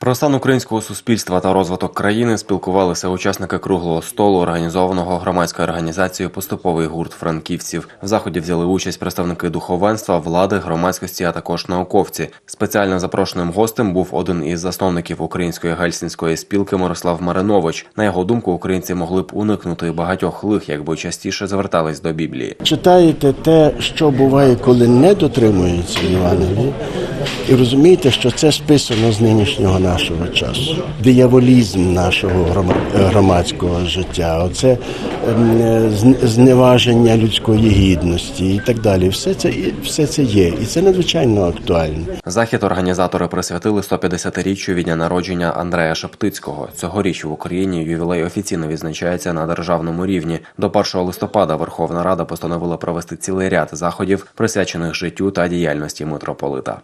Про стан українського суспільства та розвиток країни спілкувалися учасники круглого столу, організованого громадською організацією Поступовий гурт франківців. В заході взяли участь представники духовенства, влади, громадськості, а також науковці. Спеціально запрошеним гостем був один із засновників української гельсінської спілки Мирослав Маринович. На його думку, українці могли б уникнути багатьох лих, якби частіше звертались до Біблії. Читаєте те, що буває, коли не дотримуються Євангелії, і розумієте, що це списано з нинішнього нашого часу. Дияволізм нашого грома- громадського життя, оце ем, зн- зневаження людської гідності і так далі. Все це, все це є, і це надзвичайно актуально. Захід організатори присвятили 150-річчю від дня народження Андрея Шептицького. Цьогоріч в Україні ювілей офіційно відзначається на державному рівні. До 1 листопада Верховна Рада постановила провести цілий ряд заходів, присвячених життю та діяльності митрополита.